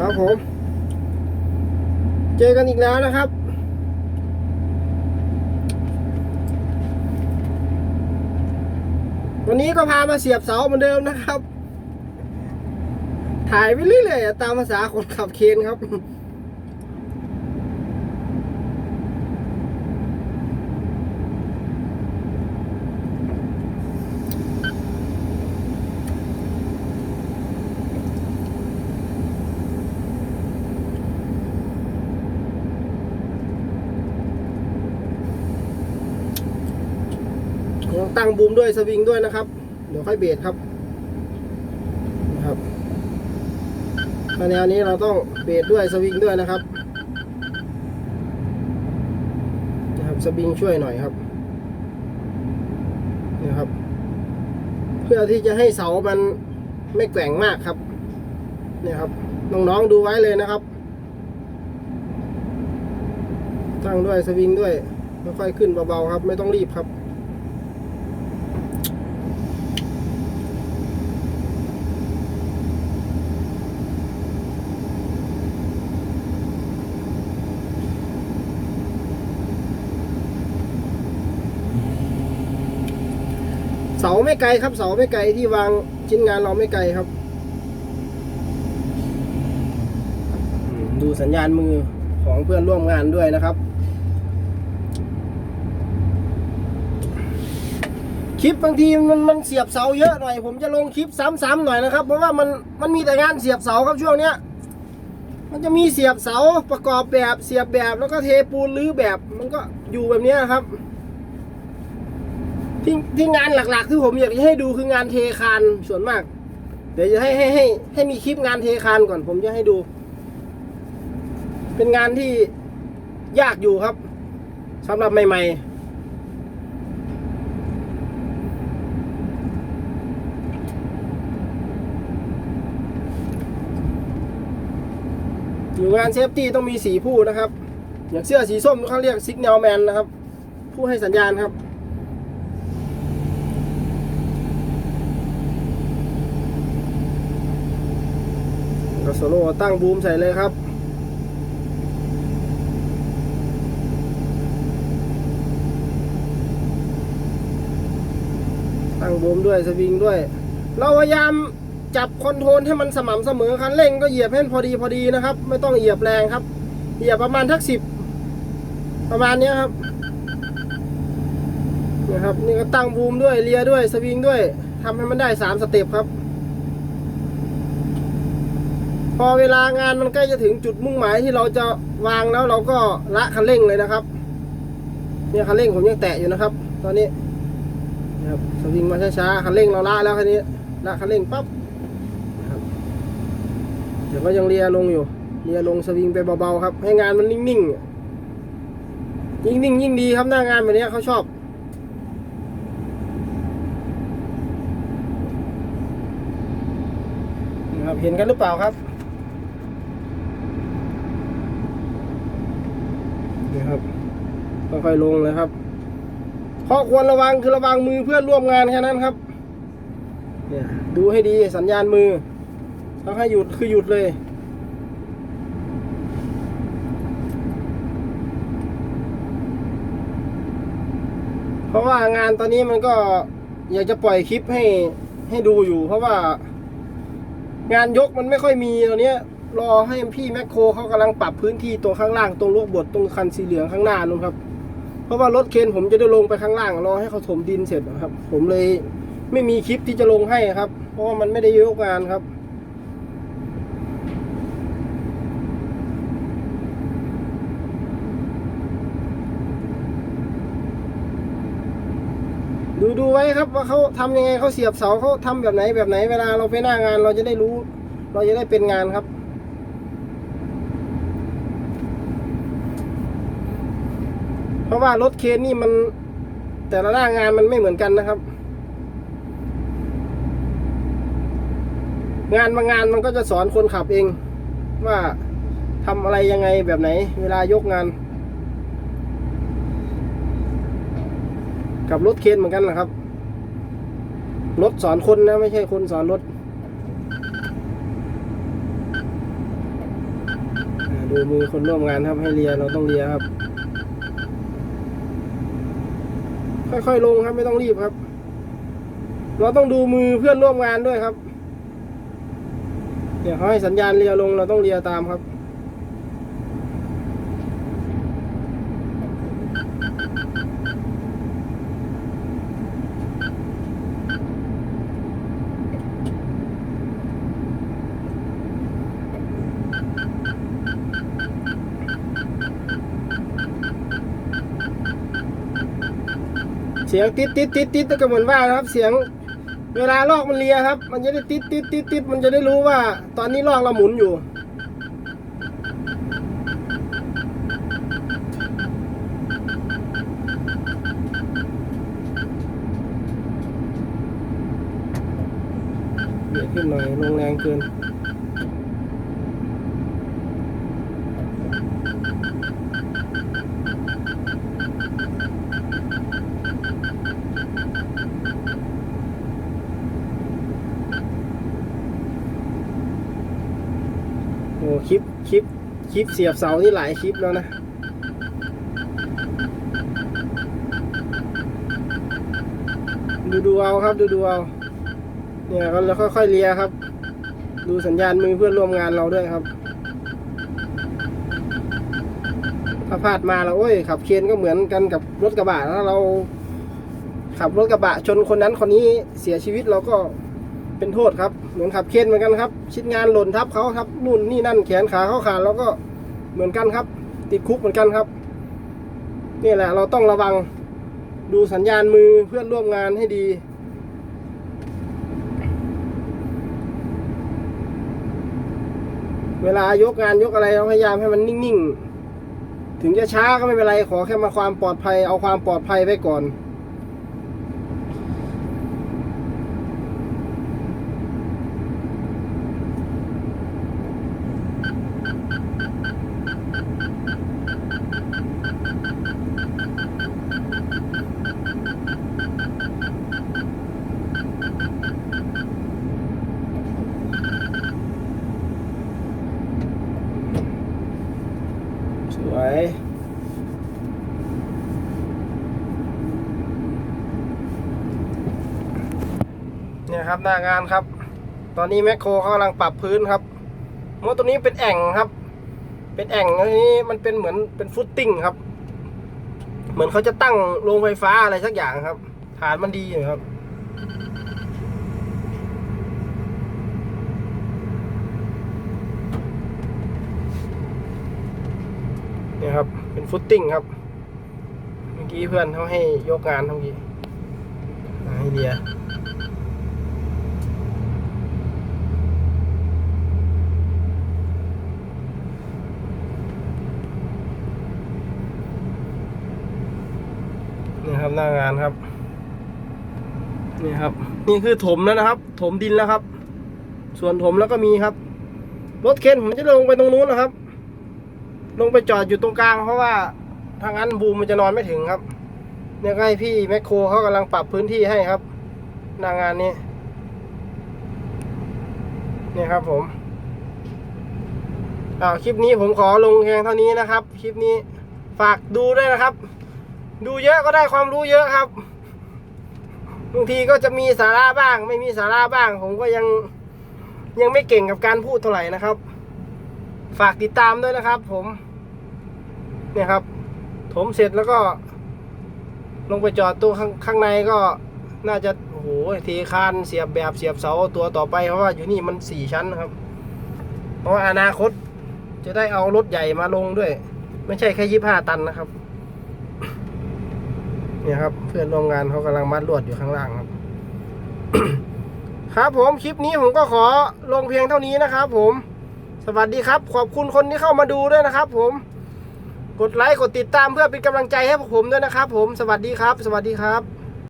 ครับผม เจอกันอีกแล้วนะครับ วันนี้ก็พามาเสียบเสาเหมือนเดิมนะครับ ถ่ายไปเรื่อยๆตามภาษาคนขับเคนครับ ต้องตั้งบูมด้วยสวิงด้วยนะครับ เดี๋ยวค่อยเบรดครับนะครับถ้าแนวนี้เราต้องเบรดด้วยสวิงด้วยนะครับนะครับสวิงช่วยหน่อยครับนะครับ เพื่อที่จะให้เสามันไม่แกว่งมากครับเนี่ยครับน้องๆดูไว้เลยนะครับตั้งด้วยสวิงด้วยค่อยๆขึ้นเบาๆครับ ไม่ต้องรีบครับ เสาไม่ไกลครับ เสาไม่ไกลที่วางชิ้นงานเราไม่ไกลครับ ดูสัญญาณมือของเพื่อนร่วมงานด้วยนะครับ คลิปบางทีมันมันเสียบเสาเยอะหน่อย ผมจะลงคลิปซ้ำๆหน่อยนะครับ เพราะว่ามันมันมีแต่งานเสียบเสาครับช่วงเนี้ยมันจะมีเสียบเสาประกอบแบบเสียบแบบแล้วก็เทปูนรื้อแบบมันก็อยู่แบบนี้ครับ ที่ที่งานหลักๆ ที่ผมอยากจะให้ดูคืองานเทคานส่วนมาก เดี๋ยวจะให้ให้ให้ให้มีคลิปงานเทคานก่อน ผมจะให้ดู เป็นงานที่ยากอยู่ครับสำหรับใหม่ ๆอยู่งานเซฟตี้ต้องมีสีผู้นะครับ อย่างเสื้อสีส้มเขาเรียกซิกแนลแมนนะครับ ผู้ให้สัญญาณครับ ก็โซโล่ตั้งบูมใส่เลยครับ ตั้งบูมด้วยสวิงด้วย เราพยายามจับคอนโทรลให้มันสม่ำเสมอคันเร่งก็เหยียบให้มันพอดีพอดีนะครับ ไม่ต้องเหยียบแรงครับ เหยียบประมาณทักสิบประมาณนี้ครับนะครับนี่ก็ตั้งบูมด้วยเลียด้วยสวิงด้วยทำให้มันได้สามสเต็ปครับ พอเวลางานมันใกล้จะถึงจุดมุ่งหมายที่เราจะวางแล้วเราก็ละคันเร่งเลยนะครับ เนี่ยคันเร่งผมยังแตะอยู่นะครับ ตอนนี้นะครับสวิงมาช้าๆคันเร่งเราละแล้วคันนี้ละคันเร่งปั๊บนะครับเดี๋ยวก็ยังเลียลงอยู่เลียลงสวิงไปเบาๆครับ ให้งานมันนิ่งๆยิ่งนิ่งยิ่งดีครับหน้างานแบบนี้เขาชอบนะครับเห็นกันหรือเปล่าครับนี่ครับ ค่อยๆลงเลยครับข้อควรระวังคือระวังมือเพื่อนร่วมงานแค่นั้นครับเนี่ยดูให้ดีสัญญาณมือต้องให้หยุดคือหยุดเลยเพราะว่างานตอนนี้มันก็อยากจะปล่อยคลิปให้ให้ดูอยู่ เพราะว่า งานยกมันไม่ค่อยมีตอนนี้รอให้พี่แมคโครเขากำลังปรับพื้นที่ตรงข้างล่างตรงลูกบดตรงคันสีเหลืองข้างหน้านู่นครับ เพราะว่ารถเคนผมจะได้ลงไปข้างล่างรอให้เขาถมดินเสร็จนะครับ ผมเลยไม่มีคลิปที่จะลงให้ครับ เพราะว่ามันไม่ได้ยกงานครับดูดูไว้ครับว่าเขาทำยังไงเขาเสียบเสาเขาทำแบบไหนแบบไหนเวลาเราไปหน้างานเราจะได้รู้ เราจะได้เป็นงานครับ เพราะว่ารถเคนนี่มันแต่ละหน้างานมันไม่เหมือนกันนะครับ งานบางงานมันก็จะสอนคนขับเอง ว่าทำอะไรยังไงแบบไหน เวลายกงาน กับรถเคนเหมือนกันนะครับรถสอนคนนะ ไม่ใช่คนสอนรถดูมือคนร่วมงานครับให้เลียเราต้องเลียครับ ค่อยๆลงครับ ไม่ต้องรีบครับ เราต้องดูมือเพื่อนร่วมงานด้วยครับ เดี๋ยวเขาให้สัญญาณเลียลงเราต้องเลียตามครับ เสียงติดติดติดติดก็เหมือนว่านะครับ เสียงเวลาลอกมันเลียครับ มันจะได้ติดติดติดติดมันจะได้รู้ว่า ตอนนี้ลอกเราหมุนอยู่เบียดขึ้นหน่อยลงแรงเกิน โอ้ คลิปคลิปเสียบเสานี่หลายคลิปแล้วนะดูดูเอาครับดูดูเอาเนี่ยก็แล้วค่อยๆเลียครับ ดูสัญญาณมือเพื่อนร่วมงานเราด้วยครับถ้าพลาดมาแล้วโอ้ยขับเคียนก็เหมือนกันกับรถกระบะถ้าเราขับรถกระบะชนคนนั้นคนนี้เสียชีวิตเราก็ เป็นโทษครับเหมือนขับเคนเหมือนกันครับ ชิ้นงานหล่นทับเขาครับนู่นนี่นั่นแขนขาเขาขาดเราก็เหมือนกันครับ ติดคุกเหมือนกันครับนี่แหละ เราต้องระวังดูสัญญาณมือเพื่อนร่วมงานให้ดี เวลายกงานยกอะไรเราพยายามให้มันนิ่งๆ ถึงจะช้าก็ไม่เป็นไรขอแค่มาความปลอดภัย เอาความปลอดภัยไว้ก่อน วยเนี่ยครับหน้างานครับ ตอนนี้แมคโครเขากำลังปรับพื้นครับมดตัวนี้เป็นแอ่งครับ เป็นแอ่งอันนี้มันเป็นเหมือนเป็นฟุตติ้งครับ เหมือนเขาจะตั้งโรงไฟฟ้าอะไรสักอย่างครับ ฐานมันดีอยู่ครับ เนี่ยครับ เป็น ฟุตติ้งครับ เมื่อกี้เพื่อนเขาให้ยกงานเมื่อกี้อ่าให้เดียนี่ครับหน้างานครับ นี่ครับ นี่คือถมแล้วนะครับ ถมดินแล้วครับ ส่วนถมแล้วก็มีครับ รถเคนผมจะลงไปตรงนู้นนะครับ ลงไปจอดอยู่ตรงกลาง เพราะว่าทางนั้นบูมมันจะนอนไม่ถึงครับเนี่ยให้พี่แมคโครเขากำลังปรับพื้นที่ให้ครับหน้างานนี้เนี่ยครับผมอ้าคลิปนี้ผมขอลงเพียงเท่านี้นะครับ คลิปนี้ฝากดูด้วยนะครับ ดูเยอะก็ได้ความรู้เยอะครับบางทีก็จะมีสาระบ้าง ไม่มีสาระบ้าง ผมก็ยังยังไม่เก่งกับการพูดเท่าไหร่นะครับ ฝากติดตามด้วยนะครับ ผม เนี่ยครับ ถมเสร็จแล้วก็ ลงไปจอดตัวข้างข้างในก็น่าจะโอ้โหเทคานเสียบแบบเสียบเสาตัวต่อไปเพราะว่าอยู่นี่มันสี่ชั้นนะครับ เพราะว่าอนาคต จะได้เอารถใหญ่มาลงด้วย ไม่ใช่แค่ยี่ห้าตันนะครับ เนี่ยครับ เพื่อนร่วมงานเขากำลังมัดลวดอยู่ข้างล่างครับ ครับผมคลิปนี้ผมก็ขอลงเพียงเท่านี้นะครับผม สวัสดีครับ ขอบคุณคนที่เข้ามาดูด้วยนะครับ ผม กดไลค์กดติดตามเพื่อเป็นกำลังใจให้พวกผมด้วยนะครับ ผมสวัสดีครับ สวัสดีครับ